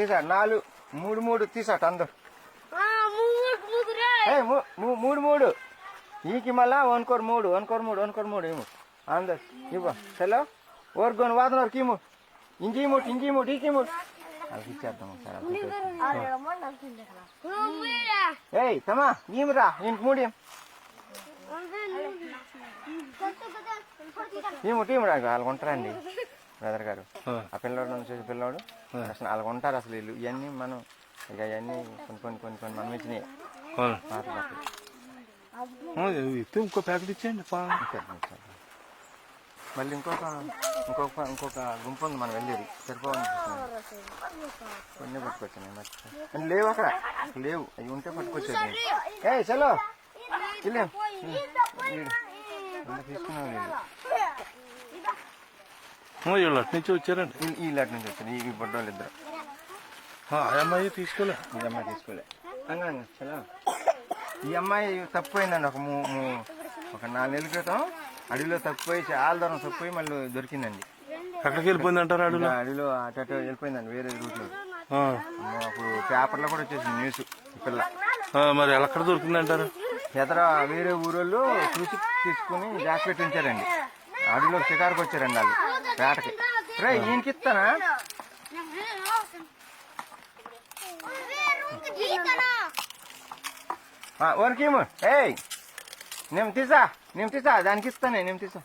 తీసా నాలుగు మూడు మూడు తీసాట అందరు. ఏ మూ- మూ- మూడు మూడు. ఈకి మళ్ళా వన్కోరు మూడు వన్కోరు మూడు వన్కోరు మూడు ఏమో. అందరు ఇవ్వ సెలవు ఓర్గోని వాదన కీము. ఇంకీ మూడు ఇంకీ మూడు ఈకి మూడు అది ఇచ్చేద్దాం. ఏయ్ తమా ఈమెరా ఇంక మూడు ఏం. ఈము టీము రా వాళ్ళు ఉంటారండి బ్రదర్ గారు. ఆ. పిల్లోడు నుంచి వచ్చే పిల్లోడు అసలు వాళ్ళు ఉంటారు అసలు వీళ్ళు. ఇవన్నీ మనం ఇక ఇవన్నీ కొన్ని కొన్ని కొన్ని కొన్ని మనం ఇచ్చినాయి. పాత ఇంకో ప్యాకెట్ ఇచ్చేయండి. మళ్ళీ ఇంకొక ఇంకొక ఇంకొక గుంపు ఉంది మనం వెళ్ళేది. సరిపోవాలి కొన్ని పట్టుకొచ్చాను. కానీ లేవు అక్కడ. లేవు. అవి ఉంటే పట్టుకొచ్చేది ఏ చలో. తీసుకున్నాం లేదు వీళ్ళు అటు నుంచి వచ్చారండి. ఈ- ఈ లాట్ నుంచి వచ్చారు ఈ బొడ్డోళ్ళు ఇద్దరు ఆ ఆ అమ్మాయి తీసుకోలే. ఈ అమ్మాయి తీసుకోలే. చలో. ఈ అమ్మాయి తప్పిపోయిందండి. ఒక ఒక నాలుగు నెలల క్రితం అడవిలో తప్పిపోయి చాలా దూరం తప్పిపోయి మళ్ళీ దొరికిందండి. ఎక్కడికి వెళ్ళిపోయింది అంటారు అడుగులో ఇలా అడవిలో అటు అటు వెళ్ళిపోయిందండి వేరే రూట్లో. అప్పుడు పేపర్లో కూడా వచ్చేసింది న్యూస్ ఈ పిల్ల. మరి ఎక్కడ దొరికింది అంటారు? ఎదర వేరే ఊరోళ్ళు చూసి తీసుకుని జాకెట్ ఉంచారండి. అడవిలో షికారుకు వచ్చారండి వాళ్ళు. రే ఈయనకి ఇస్తానా వరకేమో ఏయ్ నేను తీసా నేను తీసా దానికి ఇస్తానే నేను తీసా